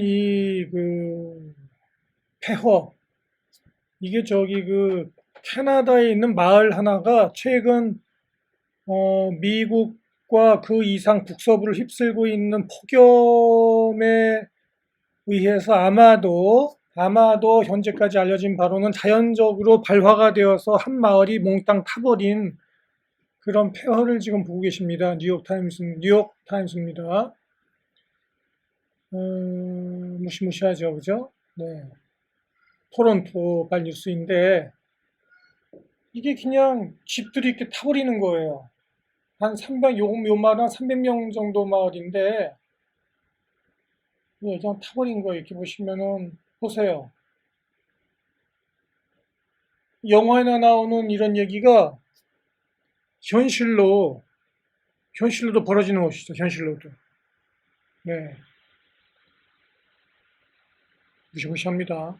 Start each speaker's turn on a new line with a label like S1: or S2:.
S1: 이 그 폐허 이게 저기 그 캐나다에 있는 마을 하나가 최근 어, 미국과 그 이상 북서부를 휩쓸고 있는 폭염에 의해서 아마도 아마도 현재까지 알려진 바로는 자연적으로 발화가 되어서 한 마을이 몽땅 타버린 그런 폐허를 지금 보고 계십니다. 뉴욕 타임스 뉴욕 타임스입니다. 음, 무시무시하죠, 그죠? 네. 토론토 발 뉴스인데 이게 그냥 집들이 이렇게 타버리는 거예요. 한 300, 요, 요 마을은 한 300명 정도 마을인데 예, 그냥 타버린 거예요. 이렇게 보시면은 보세요. 영화에나 나오는 이런 얘기가 현실로 현실로도 벌어지는 것이죠. 현실로도. 네. 무시무시합니다.